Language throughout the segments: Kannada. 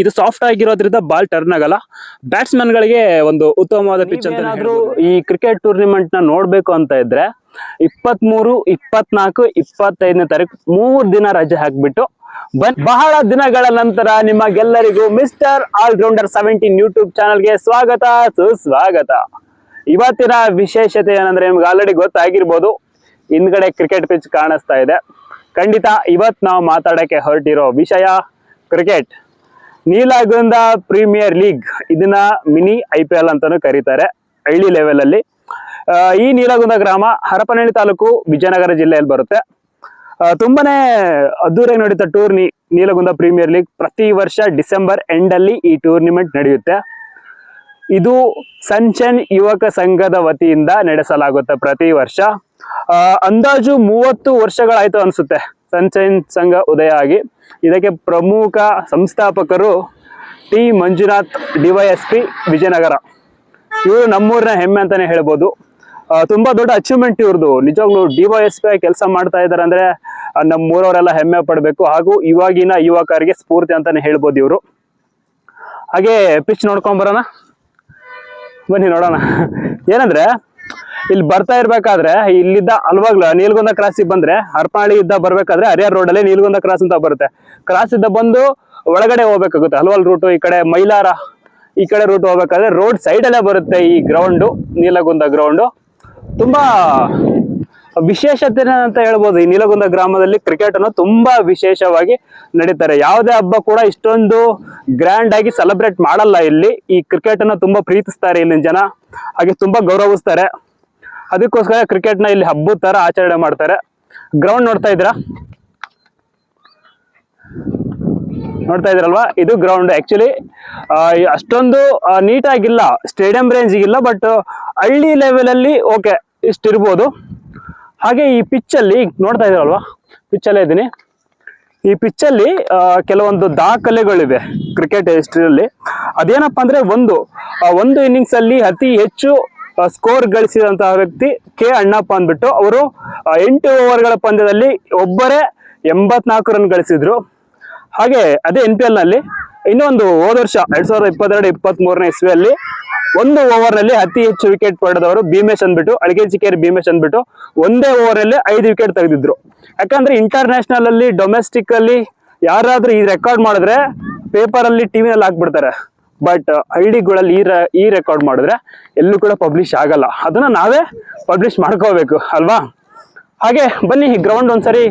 ಇದು ಸಾಫ್ಟ್ ಆಗಿರೋದ್ರಿಂದ ಬಾಲ್ ಟರ್ನ್ ಆಗಲ್ಲ. ಬ್ಯಾಟ್ಸ್ಮನ್ ಗಳಿಗೆ ಒಂದು ಉತ್ತಮವಾದ ಪಿಚ್ ಅಂತ ಈ ಕ್ರಿಕೆಟ್ ಟೂರ್ನಿಮೆಂಟ್ನ ನೋಡ್ಬೇಕು ಅಂತ ಇದ್ರೆ ಇಪ್ಪತ್ಮೂರು ಇಪ್ಪತ್ನಾಲ್ಕು ಇಪ್ಪತ್ತೈದನೇ ತಾರೀಕು ಮೂರ್ ದಿನ ರಜೆ ಹಾಕ್ಬಿಟ್ಟು ಬನ್ ಬಹಳ ದಿನಗಳ ನಂತರ ನಿಮಗೆಲ್ಲರಿಗೂ ಮಿಸ್ಟರ್ ಆಲ್ರೌಂಡರ್ ಸೆವೆಂಟೀನ್ ಯೂಟ್ಯೂಬ್ ಚಾನಲ್ಗೆ ಸ್ವಾಗತ ಸುಸ್ವಾಗತ. ಇವತ್ತಿನ ವಿಶೇಷತೆ ಏನಂದ್ರೆ ನಿಮ್ಗೆ ಆಲ್ರೆಡಿ ಗೊತ್ತಾಗಿರ್ಬೋದು. ಹಿಂದ್ಗಡೆ ಕ್ರಿಕೆಟ್ ಪಿಚ್ ಕಾಣಿಸ್ತಾ ಇದೆ. ಖಂಡಿತ ಇವತ್ ನಾವು ಮಾತಾಡಕ್ಕೆ ಹೊರಟಿರೋ ವಿಷಯ ಕ್ರಿಕೆಟ್ ನೀಲಗುಂದ ಪ್ರೀಮಿಯರ್ ಲೀಗ್ ಇದನ್ನ ಮಿನಿ ಐ ಪಿ ಎಲ್ ಅಂತಾನು ಕರೀತಾರೆ ಹಳ್ಳಿ ಲೆವೆಲ್ ಅಲ್ಲಿ. ಈ ನೀಲಗುಂದ ಗ್ರಾಮ ಹರಪನಹಳ್ಳಿ ತಾಲೂಕು ವಿಜಯನಗರ ಜಿಲ್ಲೆಯಲ್ಲಿ ಬರುತ್ತೆ. ತುಂಬನೇ ಅದ್ದೂರಿಯಾಗಿ ನಡೀತಾ ಟೂರ್ನಿ ನೀಲಗುಂದ ಪ್ರೀಮಿಯರ್ ಲೀಗ್ ಪ್ರತಿ ವರ್ಷ ಡಿಸೆಂಬರ್ ಎಂಡ್ ಅಲ್ಲಿ ಈ ಟೂರ್ನಿಮೆಂಟ್ ನಡೆಯುತ್ತೆ. ಇದು ಸಂಚನ್ ಯುವಕ ಸಂಘದ ವತಿಯಿಂದ ನಡೆಸಲಾಗುತ್ತೆ ಪ್ರತಿ ವರ್ಷ. ಅಂದಾಜು ಮೂವತ್ತು ವರ್ಷಗಳಾಯ್ತು ಅನ್ಸುತ್ತೆ. ಸನ್ಶೈನ್ ಸಂಘ ಉದಯ ಆಗಿ. ಇದಕ್ಕೆ ಪ್ರಮುಖ ಸಂಸ್ಥಾಪಕರು ಟಿ. ಮಂಜುನಾಥ್ ಡಿವೈಎಸ್ಪಿ ವಿಜಯನಗರ. ಇವರು ನಮ್ಮೂರಿನ ಹೆಮ್ಮೆ ಅಂತಾನೆ ಹೇಳ್ಬೋದು. ತುಂಬ ದೊಡ್ಡ ಅಚೀವ್ಮೆಂಟ್ ಇವ್ರದ್ದು ನಿಜವಾಗ್ಲೂ ಡಿವೈಎಸ್ಪಿ ಆಗಿ ಕೆಲಸ ಮಾಡ್ತಾ ಇದ್ದಾರೆ ಅಂದ್ರೆ ನಮ್ಮ ನಮ್ಮೂರವರೆಲ್ಲ ಹೆಮ್ಮೆ ಪಡಬೇಕು. ಹಾಗೂ ಇವಾಗಿನ ಯುವಕರಿಗೆ ಸ್ಫೂರ್ತಿ ಅಂತಾನೆ ಹೇಳ್ಬೋದು ಇವರು. ಹಾಗೆ ಪಿಚ್ ನೋಡ್ಕೊಂಬರೋಣ ಬನ್ನಿ ನೋಡೋಣ. ಏನಂದ್ರೆ ಇಲ್ಲಿ ಬರ್ತಾ ಇರ್ಬೇಕಾದ್ರೆ, ಇಲ್ಲಿದ್ದ ಅಲ್ವಾಗ್ಲು ನೀಲ್ಗುಂದ ಕ್ರಾಸಿಗೆ ಬಂದ್ರೆ ಹರ್ಪಾಳಿ ಇದ್ದ ಬರ್ಬೇಕಾದ್ರೆ ಹರಿಹರ್ ರೋಡ್ ಅಲ್ಲಿ ನೀಲ್ಗುಂದ ಕ್ರಾಸ್ ಅಂತ ಬರುತ್ತೆ. ಕ್ರಾಸ್ ಇದ್ದ ಬಂದು ಒಳಗಡೆ ಹೋಗ್ಬೇಕಾಗುತ್ತೆ, ಹಲ್ವಲ್ ರೂಟು ಈ ಕಡೆ ಮೈಲಾರ, ಈ ಕಡೆ ರೂಟ್ ಹೋಗ್ಬೇಕಾದ್ರೆ ರೋಡ್ ಸೈಡ್ ಅಲ್ಲೇ ಬರುತ್ತೆ ಈ ಗ್ರೌಂಡು ನೀಲಗುಂದ ಗ್ರೌಂಡು ತುಂಬಾ ವಿಶೇಷತೆ ಅಂತ ಹೇಳ್ಬೋದು ಈ ನೀಲಗುಂದ ಗ್ರಾಮದಲ್ಲಿ ಕ್ರಿಕೆಟ್ ಅನ್ನು ತುಂಬಾ ವಿಶೇಷವಾಗಿ ನಡೀತಾರೆ. ಯಾವುದೇ ಹಬ್ಬ ಕೂಡ ಇಷ್ಟೊಂದು ಗ್ರ್ಯಾಂಡ್ ಆಗಿ ಸೆಲೆಬ್ರೇಟ್ ಮಾಡಲ್ಲ ಇಲ್ಲಿ. ಈ ಕ್ರಿಕೆಟ್ ಅನ್ನು ತುಂಬಾ ಪ್ರೀತಿಸ್ತಾರೆ ಇಲ್ಲಿನ ಜನ. ಹಾಗೆ ತುಂಬಾ ಗೌರವಿಸ್ತಾರೆ. ಅದಕ್ಕೋಸ್ಕರ ಕ್ರಿಕೆಟ್ನ ಇಲ್ಲಿ ಹಬ್ಬದ ತರ ಆಚರಣೆ ಮಾಡ್ತಾರೆ. ಗ್ರೌಂಡ್ ನೋಡ್ತಾ ಇದ್ದೀರಾ? ನೋಡ್ತಾ ಇದ್ರಲ್ವಾ ಇದು ಗ್ರೌಂಡ್ ಆಕ್ಚುಲಿ ಅಷ್ಟೊಂದು ನೀಟಾಗಿಲ್ಲ ಸ್ಟೇಡಿಯಂ ರೇಂಜ್ ಇಲ್ಲ ಬಟ್ ಹಳ್ಳಿ ಲೆವೆಲ್ ಅಲ್ಲಿ ಓಕೆ ಇಷ್ಟಿರ್ಬೋದು. ಹಾಗೆ ಈ ಪಿಚ್ ಅಲ್ಲಿ, ನೋಡ್ತಾ ಇದ್ರಲ್ವಾ ಪಿಚ್ ಅಲ್ಲೇ ಇದ್ದೀನಿ. ಈ ಪಿಚ್ ಅಲ್ಲಿ ಕೆಲವೊಂದು ದಾಖಲೆಗಳಿವೆ ಕ್ರಿಕೆಟ್ ಹಿಸ್ಟ್ರಿಯಲ್ಲಿ ಅದೇನಪ್ಪ ಅಂದ್ರೆ ಒಂದು ಒಂದು ಇನ್ನಿಂಗ್ಸ್ ಅಲ್ಲಿ ಅತಿ ಹೆಚ್ಚು ಸ್ಕೋರ್ ಗಳಿಸಿದಂತಹ ವ್ಯಕ್ತಿ ಕೆ ಅಣ್ಣಪ್ಪ ಅಂದ್ಬಿಟ್ಟು ಅವರು ಎಂಟು ಓವರ್ಗಳ ಪಂದ್ಯದಲ್ಲಿ ಒಬ್ಬರೇ ಎಂಬತ್ನಾಲ್ಕು ರನ್ ಗಳಿಸಿದ್ರು. ಹಾಗೆ ಅದೇ ಎನ್ ಪಿ ಎಲ್ನಲ್ಲಿ ಇನ್ನೊಂದು ಹೋದ ವರ್ಷ ಎರಡ್ ಸಾವಿರದ ಇಪ್ಪತ್ತೆರಡು ಇಪ್ಪತ್ತ್ ಮೂರನೇ ಇಸ್ವಿಯಲ್ಲಿ ಒಂದು ಓವರ್ನಲ್ಲಿ ಅತಿ ಹೆಚ್ಚು ವಿಕೆಟ್ ಪಡೆದವರು ಭೀಮೇಶ್ ಅಂದ್ಬಿಟ್ಟು ಅಳಗೇಚಿಕೇರಿ ಭೀಮೇಶ್ ಅಂದ್ಬಿಟ್ಟು ಒಂದೇ ಓವರ್ ಅಲ್ಲಿ ಐದು ವಿಕೆಟ್ ತೆಗೆದಿದ್ರು. ಯಾಕಂದ್ರೆ ಇಂಟರ್ನ್ಯಾಷನಲ್ ಅಲ್ಲಿ ಡೊಮೆಸ್ಟಿಕ್ ಅಲ್ಲಿ ಯಾರಾದ್ರೂ ಈ ರೆಕಾರ್ಡ್ ಮಾಡಿದ್ರೆ ಪೇಪರ್ ಅಲ್ಲಿ ಟಿವಿನಲ್ಲಿ ಹಾಕ್ಬಿಡ್ತಾರೆ. ಬಟ್ ಹಳ್ಳಿಗಳಲ್ಲಿ ಈ ರ- ಈ ರೆಕಾರ್ಡ್ ಮಾಡಿದ್ರೆ ಎಲ್ಲೂ ಕೂಡ ಪಬ್ಲಿಷ್ ಆಗಲ್ಲ. ಅದನ್ನ ನಾವೇ ಪಬ್ಲಿಷ್ ಮಾಡ್ಕೋಬೇಕು, ಅಲ್ವಾ? ಹಾಗೆ ಬನ್ನಿ ಈ ಗ್ರೌಂಡ್ ಒಂದ್ಸರಿ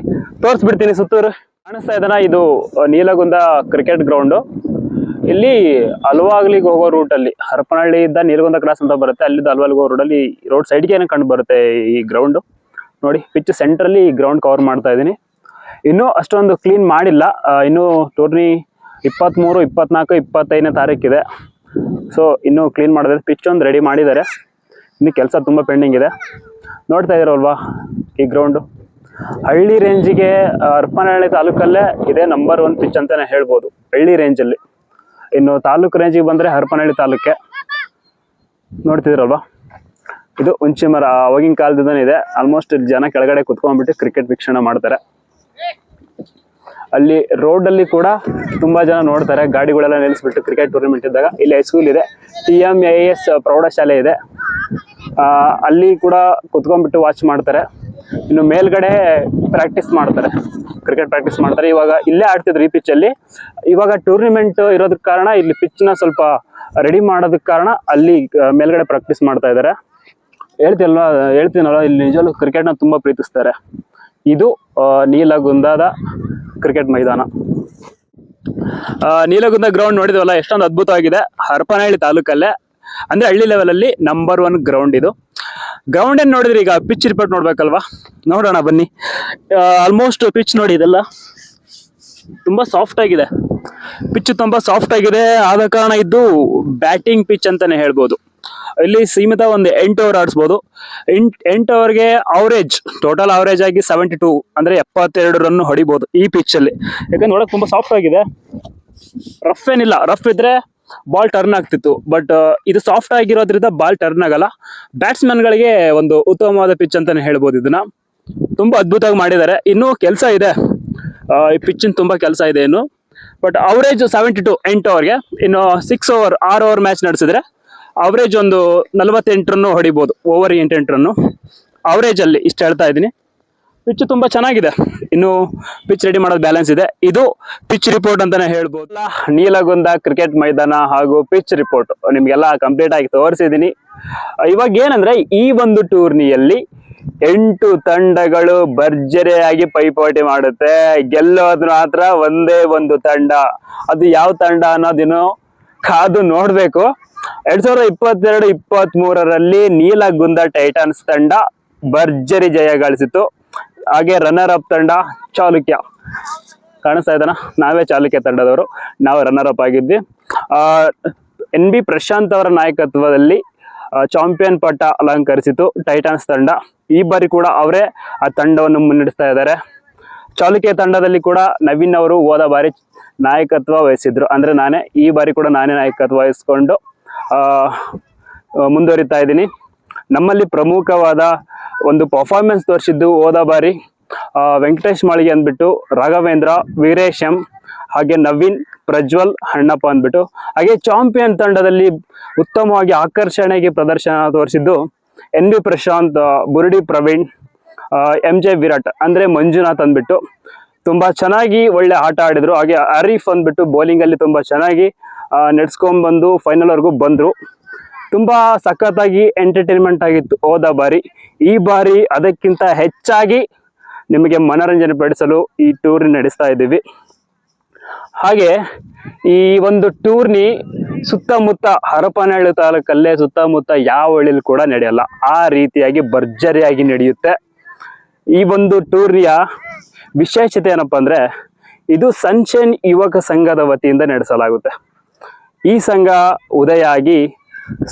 ತೋರಿಸ್ಬಿಡ್ತೀನಿ ಸುತ್ತೂರು. ಕಾಣಿಸ್ತಾ ಇದನ್ನ ಇದು ನೀಲಗುಂದ ಕ್ರಿಕೆಟ್ ಗ್ರೌಂಡು ಇಲ್ಲಿ ಅಲ್ವಾಗ್ಲಿಗೆ ಹೋಗೋ ರೂಟ್ ಅಲ್ಲಿ ಹರಪನಹಳ್ಳಿಯಿಂದ ನೀಲಗುಂದ ಕ್ರಾಸ್ ಅಂತ ಬರುತ್ತೆ. ಅಲ್ಲಿಂದ ಅಲ್ವಾಗ್ಲಿಗೆ ಹೋಗೋ ರೋಡಲ್ಲಿ ರೋಡ್ ಸೈಡ್ಗೆ ಕಂಡು ಬರುತ್ತೆ ಈ ಗ್ರೌಂಡ್ ನೋಡಿ ಪಿಚ್ ಸೆಂಟ್ರಲ್ಲಿ ಈ ಗ್ರೌಂಡ್ ಕವರ್ ಮಾಡ್ತಾ ಇದ್ದೀನಿ ಇನ್ನೂ ಅಷ್ಟೊಂದು ಕ್ಲೀನ್ ಮಾಡಿಲ್ಲ. ಇನ್ನೂ ಟೂರ್ನಿ ಇಪ್ಪತ್ತ್ಮೂರು ಇಪ್ಪತ್ನಾಲ್ಕು, ಇಪ್ಪತ್ತೈದನೇ ತಾರೀಕಿದೆ. ಸೊ ಇನ್ನೂ ಕ್ಲೀನ್ ಮಾಡಿದ್ರೆ ಪಿಚ್ ಒಂದು ರೆಡಿ ಮಾಡಿದ್ದಾರೆ. ಇನ್ನು ಕೆಲಸ ತುಂಬ ಪೆಂಡಿಂಗ್ ಇದೆ. ನೋಡ್ತಾ ಇದ್ದೀರಲ್ವಾ ಈ ಗ್ರೌಂಡು ಹಳ್ಳಿ ರೇಂಜಿಗೆ ಹರಪನಹಳ್ಳಿ ತಾಲೂಕಲ್ಲೇ ಇದೇ ನಂಬರ್ ಒನ್ ಪಿಚ್ ಅಂತಲೇ ಹೇಳ್ಬೋದು. ಹಳ್ಳಿ ರೇಂಜಲ್ಲಿ ಇನ್ನು ತಾಲೂಕು ರೇಂಜಿಗೆ ಬಂದರೆ ಹರಪನಹಳ್ಳಿ ತಾಲೂಕೆ. ನೋಡ್ತಿದ್ದೀರಲ್ವಾ? ಇದು ಹುಂಚಿ ಮರ ಅವಾಗಿನ ಕಾಲದಿಂದನೇ ಇದೆ. ಆಲ್ಮೋಸ್ಟ್ ಜನ ಕೆಳಗಡೆ ಕುತ್ಕೊಂಡ್ಬಿಟ್ಟು ಕ್ರಿಕೆಟ್ ವೀಕ್ಷಣೆ ಮಾಡ್ತಾರೆ. ಅಲ್ಲಿ ರೋಡ್ ಅಲ್ಲಿ ಕೂಡ ತುಂಬಾ ಜನ ನೋಡ್ತಾರೆ. ಗಾಡಿಗಳೆಲ್ಲ ನಿಲ್ಲಿಸ್ಬಿಟ್ಟು ಕ್ರಿಕೆಟ್ ಟೂರ್ನಮೆಂಟ್ ಇದ್ದಾಗ. ಇಲ್ಲಿ ಹೈಸ್ಕೂಲ್ ಇದೆ. ಟಿ ಎಂ ಎ ಎಸ್ ಪ್ರೌಢಶಾಲೆ ಇದೆ. ಅಲ್ಲಿ ಕೂಡ ಕುತ್ಕೊಂಡ್ಬಿಟ್ಟು ವಾಚ್ ಮಾಡ್ತಾರೆ. ಇನ್ನು ಮೇಲ್ಗಡೆ ಪ್ರಾಕ್ಟೀಸ್ ಮಾಡ್ತಾರೆ. ಕ್ರಿಕೆಟ್ ಪ್ರಾಕ್ಟೀಸ್ ಮಾಡ್ತಾರೆ. ಇವಾಗ ಇಲ್ಲೇ ಆಡ್ತಿದ್ರು ಈ ಪಿಚ್ಚಲ್ಲಿ ಇವಾಗ ಟೂರ್ನಿಮೆಂಟ್ ಇರೋದಕ್ಕೆ ಕಾರಣ ಇಲ್ಲಿ ಪಿಚ್ನ ಸ್ವಲ್ಪ ರೆಡಿ ಮಾಡೋದಕ್ಕೆ ಕಾರಣ ಅಲ್ಲಿ ಮೇಲ್ಗಡೆ ಪ್ರಾಕ್ಟೀಸ್ ಮಾಡ್ತಾ ಇದ್ದಾರೆ. ಹೇಳ್ತೀನಲ್ವಾ, ಹೇಳ್ತೀನಲ್ವ? ಇಲ್ಲಿ ನಿಜವಲ್ಲೂ ಕ್ರಿಕೆಟ್ನ ತುಂಬ ಪ್ರೀತಿಸ್ತಾರೆ. ಇದು ನೀಲಗುಂದದ ಕ್ರಿಕೆಟ್ ಮೈದಾನ. ನೀಲಗುಂದ ಗ್ರೌಂಡ್ ನೋಡಿದ್ವಲ್ಲ ಎಷ್ಟೊಂದು ಅದ್ಭುತವಾಗಿದೆ. ಹರಪನಹಳ್ಳಿ ತಾಲೂಕಲ್ಲೇ, ಅಂದ್ರೆ ಹಳ್ಳಿ ಲೆವೆಲಲ್ಲಿ ನಂಬರ್ ಒನ್ ಗ್ರೌಂಡ್ ಇದು. ಗ್ರೌಂಡ್ ಏನ್ ನೋಡಿದ್ರೆ ಈಗ? ಪಿಚ್ ರಿಪೋರ್ಟ್ ನೋಡ್ಬೇಕಲ್ವಾ? ನೋಡೋಣ, ಬನ್ನಿ. ಆಲ್ಮೋಸ್ಟ್ ಪಿಚ್ ನೋಡಿ ಇದೆಲ್ಲ. ತುಂಬಾ ಸಾಫ್ಟ್ ಆಗಿದೆ. ಪಿಚ್ ತುಂಬಾ ಸಾಫ್ಟ್ ಆಗಿದೆ. ಆದ ಕಾರಣ ಇದು ಬ್ಯಾಟಿಂಗ್ ಪಿಚ್ ಅಂತಾನೆ ಹೇಳ್ಬೋದು. ಇಲ್ಲಿ ಸೀಮಿತ ಒಂದು ಎಂಟು ಓವರ್ ಆಡಿಸ್ಬೋದು. ಎಂಟ್ ಎಂಟು ಓವರ್ಗೆ ಅವರೇಜ್ ಟೋಟಲ್ ಅವರೇಜ್ ಆಗಿ ಸೆವೆಂಟಿ ಟೂ ಅಂದ್ರೆ ಎಪ್ಪತ್ತೆರಡು ರನ್ ಹೊಡಿಬೋದು ಈ ಪಿಚ್ಚಲ್ಲಿ ಯಾಕಂದ್ರೆ ನೋಡೋಕೆ ತುಂಬಾ ಸಾಫ್ಟ್ ಆಗಿದೆ. ರಫ್ ಏನಿಲ್ಲ ರಫ್ ಇದ್ರೆ ಬಾಲ್ ಟರ್ನ್ ಆಗ್ತಿತ್ತು ಬಟ್ ಇದು ಸಾಫ್ಟ್ ಆಗಿರೋದ್ರಿಂದ ಬಾಲ್ ಟರ್ನ್ ಆಗಲ್ಲ. ಬ್ಯಾಟ್ಸ್ಮನ್ಗಳಿಗೆ ಒಂದು ಉತ್ತಮವಾದ ಪಿಚ್ ಅಂತಾನೆ ಹೇಳ್ಬೋದು ಇದನ್ನ. ತುಂಬಾ ಅದ್ಭುತವಾಗಿ ಮಾಡಿದ್ದಾರೆ. ಇನ್ನೂ ಕೆಲಸ ಇದೆ. ಈ ಪಿಚ್ಚಿನ ತುಂಬಾ ಕೆಲಸ ಇದೆ ಇನ್ನು. ಬಟ್ ಅವರೇಜ್ ಸೆವೆಂಟಿ ಟು ಎಂಟು ಓವರ್ಗೆ, ಇನ್ನು ಸಿಕ್ಸ್ ಓವರ್ ಆರು ಓವರ್ ಮ್ಯಾಚ್ ನಡೆಸಿದ್ರೆ ಅವರೇಜ್ ಒಂದು ನಲವತ್ತೆಂಟರನ್ನು ಹೊಡಿಬೋದು ಓವರ್ ಎಂಟೆಂಟು ರನ್ನು ಅವರೇಜ್ ಅಲ್ಲಿ, ಇಷ್ಟು ಹೇಳ್ತಾ ಇದ್ದೀನಿ. ಪಿಚ್ ತುಂಬಾ ಚೆನ್ನಾಗಿದೆ. ಇನ್ನು ಪಿಚ್ ರೆಡಿ ಮಾಡೋದು ಬ್ಯಾಲೆನ್ಸ್ ಇದೆ. ಇದು ಪಿಚ್ ರಿಪೋರ್ಟ್ ಅಂತಾನೆ ಹೇಳ್ಬೋದು. ನೀಲಗುಂದ ಕ್ರಿಕೆಟ್ ಮೈದಾನ ಹಾಗೂ ಪಿಚ್ ರಿಪೋರ್ಟ್ ನಿಮಗೆಲ್ಲ ಕಂಪ್ಲೀಟ್ ಆಗಿ ತೋರಿಸಿದ್ದೀನಿ. ಇವಾಗ ಏನಂದ್ರೆ, ಈ ಒಂದು ಟೂರ್ನಿಯಲ್ಲಿ ಎಂಟು ತಂಡಗಳು ಭರ್ಜರಿಯಾಗಿ ಪೈಪೋಟಿ ಮಾಡುತ್ತೆ. ಗೆಲ್ಲೋದು ಮಾತ್ರ ಒಂದೇ ಒಂದು ತಂಡ. ಅದು ಯಾವ ತಂಡ ಅನ್ನೋದಿನ್ನು ಕಾದು ನೋಡ್ಬೇಕು. ಎರಡ್ ಸಾವಿರದ ಇಪ್ಪತ್ತೆರಡು ಇಪ್ಪತ್ತ್ ಮೂರರಲ್ಲಿ ನೀಲಗುಂದ ಟೈಟನ್ಸ್ ತಂಡ ಭರ್ಜರಿ ಜಯ ಗಳಿಸಿತು ಹಾಗೆ ರನ್ನರ್ ಅಪ್ ತಂಡ ಚಾಲುಕ್ಯ. ಕಾಣಿಸ್ತಾ ಇದ್ದಾನ ನಾವೇ ಚಾಲುಕ್ಯ ತಂಡದವರು. ನಾವು ರನ್ನರ್ ಅಪ್ ಆಗಿದ್ವಿ ಎನ್ ಬಿ ಪ್ರಶಾಂತ್ ಅವರ ನಾಯಕತ್ವದಲ್ಲಿ ಚಾಂಪಿಯನ್ ಪಟ್ಟ ಅಲಂಕರಿಸಿತು ಟೈಟನ್ಸ್ ತಂಡ. ಈ ಬಾರಿ ಕೂಡ ಅವರೇ ಆ ತಂಡವನ್ನು ಮುನ್ನಡೆಸ್ತಾ ಇದ್ದಾರೆ. ಚಾಲುಕ್ಯ ತಂಡದಲ್ಲಿ ಕೂಡ ನವೀನ್ ಅವರು ಹೋದ ಬಾರಿ ನಾಯಕತ್ವ ವಹಿಸಿದ್ರು. ಅಂದ್ರೆ ನಾನೇ ಈ ಬಾರಿ ಕೂಡ ನಾನೇ ನಾಯಕತ್ವ ವಹಿಸ್ಕೊಂಡು ಮುಂದುವರಿತಾ ಇದ್ದೀನಿ. ನಮ್ಮಲ್ಲಿ ಪ್ರಮುಖವಾದ ಒಂದು ಪರ್ಫಾರ್ಮೆನ್ಸ್ ತೋರಿಸಿದ್ದು ಹೋದ ಬಾರಿ ವೆಂಕಟೇಶ್ ಮಾಳಿಗೆ ಅಂದ್ಬಿಟ್ಟು, ರಾಘವೇಂದ್ರ, ವೀರೇಶ್ ಹಾಗೆ ನವೀನ್, ಪ್ರಜ್ವಲ್ ಅಣ್ಣಪ್ಪ ಅಂದ್ಬಿಟ್ಟು, ಹಾಗೆ ಚಾಂಪಿಯನ್ ತಂಡದಲ್ಲಿ ಉತ್ತಮವಾಗಿ ಆಕರ್ಷಣೆಗೆ ಪ್ರದರ್ಶನ ತೋರಿಸಿದ್ದು N B Prashant Burudi Praveen M J Virat, ಅಂದರೆ ಮಂಜುನಾಥ್ ಅಂದ್ಬಿಟ್ಟು. ತುಂಬ ಚೆನ್ನಾಗಿ ಒಳ್ಳೆ ಆಟ ಆಡಿದರು. ಹಾಗೆ ಅರೀಫ್ ಅಂದ್ಬಿಟ್ಟು ಬೌಲಿಂಗಲ್ಲಿ ತುಂಬಾ ಚೆನ್ನಾಗಿ ನೆಡ್ಸ್ಕೊಂಡ್ ಬಂದು ಫೈನಲ್ ವರೆಗೂ ಬಂದ್ರು. ತುಂಬಾ ಸಖತ್ತಾಗಿ ಎಂಟರ್ಟೈನ್ಮೆಂಟ್ ಆಗಿತ್ತು ಹೋದ ಬಾರಿ. ಈ ಬಾರಿ ಅದಕ್ಕಿಂತ ಹೆಚ್ಚಾಗಿ ನಿಮಗೆ ಮನೋರಂಜನೆ ಪಡಿಸಲು ಈ ಟೂರ್ ನಡೆಸ್ತಾ ಇದ್ದೀವಿ. ಹಾಗೆ ಈ ಒಂದು ಟೂರ್ನಿ ಸುತ್ತಮುತ್ತ ಹರಪನಹಳ್ಳಿ ತಾಲೂಕಲ್ಲೇ ಸುತ್ತಮುತ್ತ ಯಾವ ಹಳ್ಳಿಲಿ ಕೂಡ ನಡೆಯಲ್ಲ. ಆ ರೀತಿಯಾಗಿ ಭರ್ಜರಿಯಾಗಿ ನಡೆಯುತ್ತೆ. ಈ ಒಂದು ಟೂರ್ನಿಯ ವಿಶೇಷತೆ ಏನಪ್ಪ ಅಂದರೆ ಇದು ಸನ್ಶೈನ್ ಯುವಕ ಸಂಘದ ವತಿಯಿಂದ ನಡೆಸಲಾಗುತ್ತೆ. ಈ ಸಂಘ ಉದಯ ಆಗಿ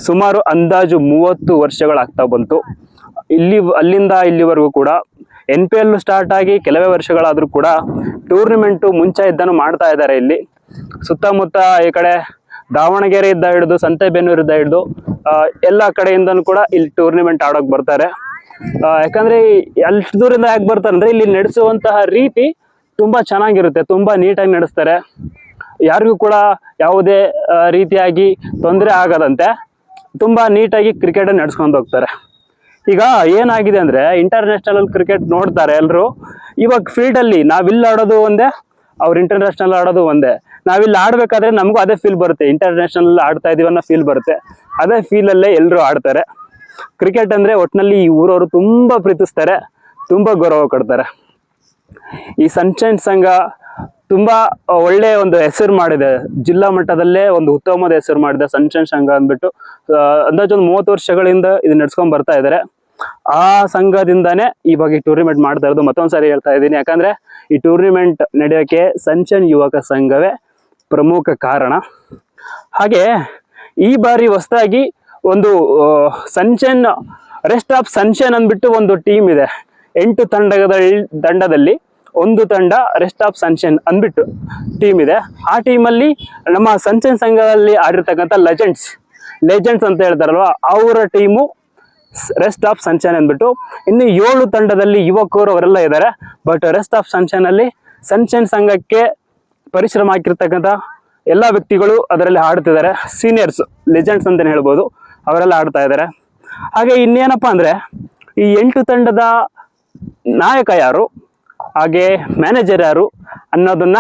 ಸುಮಾರು ಅಂದಾಜು ಮೂವತ್ತು ವರ್ಷಗಳಾಗ್ತಾ ಬಂತು. ಇಲ್ಲಿ ಅಲ್ಲಿಂದ ಇಲ್ಲಿವರೆಗೂ ಕೂಡ ಎನ್ ಪಿ ಎಲ್ ಸ್ಟಾರ್ಟ್ ಆಗಿ ಕೆಲವೇ ವರ್ಷಗಳಾದರೂ ಕೂಡ ಟೂರ್ನಿಮೆಂಟು ಮುಂಚೆ ಇದ್ದನ್ನು ಮಾಡ್ತಾ ಇದ್ದಾರೆ ಇಲ್ಲಿ. ಸುತ್ತಮುತ್ತ ಈ ಕಡೆ ದಾವಣಗೆರೆ ಇದ್ದ ಹಿಡಿದು ಸಂತೆಬೆನ್ನೂರಿಂದ ಹಿಡಿದು ಆ, ಎಲ್ಲ ಕಡೆಯಿಂದನೂ ಕೂಡ ಇಲ್ಲಿ ಟೂರ್ನಿಮೆಂಟ್ ಆಡೋಕೆ ಬರ್ತಾರೆ. ಯಾಕಂದರೆ ಯಾಕಂದ್ರೆ ಅಷ್ಟು ದೂರದಿಂದ ಯಾಕೆ ಬರ್ತಾರೆ ಅಂದರೆ ಇಲ್ಲಿ ನಡೆಸುವಂತಹ ರೀತಿ ತುಂಬ ಚೆನ್ನಾಗಿರುತ್ತೆ ತುಂಬ ನೀಟಾಗಿ ನಡೆಸ್ತಾರೆ. ಯಾರಿಗೂ ಕೂಡ ಯಾವುದೇ ರೀತಿಯಾಗಿ ತೊಂದರೆ ಆಗದಂತೆ ತುಂಬ ನೀಟಾಗಿ ಕ್ರಿಕೆಟ್ ನಡ್ಸ್ಕೊಂಡು ಹೋಗ್ತಾರೆ. ಈಗ ಏನಾಗಿದೆ ಅಂದರೆ ಇಂಟರ್ನ್ಯಾಷನಲ್ ಕ್ರಿಕೆಟ್ ನೋಡ್ತಾರೆ ಎಲ್ಲರೂ ಇವಾಗ ಫೀಲ್ಡಲ್ಲಿ ನಾವಿಲ್ಲಿ ಆಡೋದು ಒಂದೇ, ಅವ್ರು ಇಂಟರ್ನ್ಯಾಷನಲ್ ಆಡೋದು ಒಂದೇ. ನಾವಿಲ್ಲಿ ಆಡಬೇಕಾದ್ರೆ ನಮಗೂ ಅದೇ ಫೀಲ್ ಬರುತ್ತೆ ಇಂಟರ್ನ್ಯಾಷನಲ್ ಆಡ್ತಾ ಇದೀವಿ ಅನ್ನೋ ಫೀಲ್ ಬರುತ್ತೆ. ಅದೇ ಫೀಲಲ್ಲೇ ಎಲ್ಲರೂ ಆಡ್ತಾರೆ. ಕ್ರಿಕೆಟ್ ಅಂದರೆ ಒಟ್ಟಿನಲ್ಲಿ ಈ ಊರವರು ತುಂಬ ಪ್ರೀತಿಸ್ತಾರೆ, ತುಂಬ ಗೌರವ ಕೊಡ್ತಾರೆ. ಈ ಸನ್ಶೈನ್ ಸಂಘ ತುಂಬಾ ಒಳ್ಳೆ ಒಂದು ಹೆಸರು ಮಾಡಿದೆ. ಜಿಲ್ಲಾ ಮಟ್ಟದಲ್ಲೇ ಒಂದು ಉತ್ತಮವಾದ ಹೆಸರು ಮಾಡಿದೆ ಸನ್ಶೈನ್ ಸಂಘ ಅಂದ್ಬಿಟ್ಟು. ಅಂದಾಜು ಒಂದು ಮೂವತ್ತು ವರ್ಷಗಳಿಂದ ಇದು ನಡ್ಸ್ಕೊಂಡ್ ಬರ್ತಾ ಇದ್ದಾರೆ ಆ ಸಂಘದಿಂದಾನೇ ಈ ಬಗ್ಗೆ ಟೂರ್ನಿಮೆಂಟ್ ಮಾಡ್ತಾ ಇರೋದು ಮತ್ತೊಂದ್ಸರಿ ಹೇಳ್ತಾ ಇದ್ದೀನಿ. ಯಾಕಂದ್ರೆ ಈ ಟೂರ್ನಿಮೆಂಟ್ ನಡೆಯೋಕೆ ಸಂಚನ್ ಯುವಕ ಸಂಘವೇ ಪ್ರಮುಖ ಕಾರಣ. ಹಾಗೆ ಈ ಬಾರಿ ಹೊಸದಾಗಿ ಒಂದು ಸಂಚನ್ ರೆಸ್ಟ್ ಆಫ್ ಸನ್ಶೈನ್ ಅಂದ್ಬಿಟ್ಟು ಒಂದು ಟೀಮ್ ಇದೆ. ಎಂಟು ತಂಡದ ತಂಡದಲ್ಲಿ ಒಂದು ತಂಡ ರೆಸ್ಟ್ ಆಫ್ ಸನ್ಶೈನ್ ಅಂದ್ಬಿಟ್ಟು ಟೀಮ್ ಇದೆ. ಆ ಟೀಮಲ್ಲಿ ನಮ್ಮ ಸನ್ಶೈನ್ ಸಂಘದಲ್ಲಿ ಆಡಿರ್ತಕ್ಕಂಥ ಲೆಜೆಂಡ್ಸ್ ಲೆಜೆಂಡ್ಸ್ ಅಂತ ಹೇಳ್ತಾರಲ್ವ, ಅವರ ಟೀಮು ರೆಸ್ಟ್ ಆಫ್ ಸನ್ಶೈನ್ ಅಂದ್ಬಿಟ್ಟು ಇನ್ನು ಏಳು ತಂಡದಲ್ಲಿ ಯುವಕರು ಅವರೆಲ್ಲ ಇದ್ದಾರೆ. ಬಟ್ ರೆಸ್ಟ್ ಆಫ್ ಸನ್ಶೈನ್ ಅಲ್ಲಿ ಸನ್ಶೈನ್ ಸಂಘಕ್ಕೆ ಪರಿಶ್ರಮ ಹಾಕಿರ್ತಕ್ಕಂಥ ಎಲ್ಲ ವ್ಯಕ್ತಿಗಳು ಅದರಲ್ಲಿ ಆಡ್ತಿದ್ದಾರೆ ಸೀನಿಯರ್ಸ್ ಲೆಜೆಂಡ್ಸ್ ಅಂತಲೇ ಹೇಳ್ಬೋದು, ಅವರೆಲ್ಲ ಆಡ್ತಾ ಇದ್ದಾರೆ. ಹಾಗೆ ಇನ್ನೇನಪ್ಪ ಅಂದ್ರೆ ಈ ಎಂಟು ತಂಡದ ನಾಯಕ ಯಾರು? ಹಾಗೆ ಮ್ಯಾನೇಜರ್ ಯಾರು ಅನ್ನೋದನ್ನ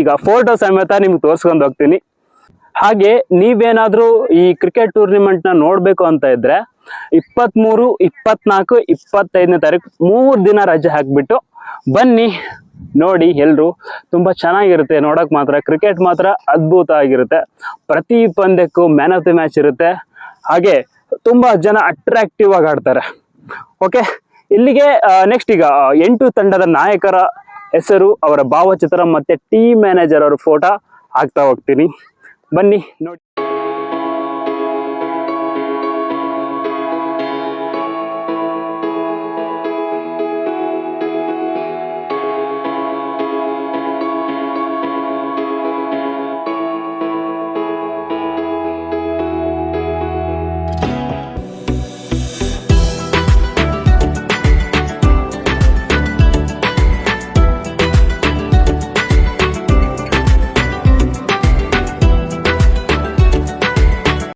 ಈಗ ಫೋಟೋ ಸಮೇತ ನಿಮ್ಗೆ ತೋರಿಸ್ಕೊಂಡು ಹೋಗ್ತೀನಿ. ಹಾಗೆ ನೀವೇನಾದ್ರೂ ಈ ಕ್ರಿಕೆಟ್ ಟೂರ್ನಿಮೆಂಟ್ ನೋಡಬೇಕು ಅಂತ ಇದ್ರೆ ಇಪ್ಪತ್ತ್ಮೂರು ಇಪ್ಪತ್ನಾಲ್ಕು, ಇಪ್ಪತ್ತೈದನೇ ತಾರೀಕು ಮೂರು ದಿನ ರಜೆ ಹಾಕಿಬಿಟ್ಟು ಬನ್ನಿ, ನೋಡಿ ಎಲ್ಲರೂ ತುಂಬಾ ಚೆನ್ನಾಗಿರುತ್ತೆ, ನೋಡೋಕೆ ಮಾತ್ರ. ಕ್ರಿಕೆಟ್ ಮಾತ್ರ ಅದ್ಭುತ ಆಗಿರುತ್ತೆ. ಪ್ರತಿ ಪಂದ್ಯಕ್ಕೂ ಮ್ಯಾನ್ ಆಫ್ ದಿ ಮ್ಯಾಚ್ ಇರುತ್ತೆ. ಹಾಗೆ ತುಂಬಾ ಜನ ಅಟ್ರಾಕ್ಟಿವ್ ಆಗಿ ಆಡ್ತಾರೆ. ಓಕೆ ಇಲ್ಲಿಗೆ ನೆಕ್ಸ್ಟ್ ಈಗ ಎಂಟು ತಂಡದ ನಾಯಕರ ಹೆಸರು, ಅವರ ಭಾವಚಿತ್ರ ಮತ್ತೆ ಟೀಮ್ ಮ್ಯಾನೇಜರ್ ಅವರ ಫೋಟೋ ಹಾಕ್ತಾ ಹೋಗ್ತೀನಿ. ಬನ್ನಿ, ನೋಡಿ.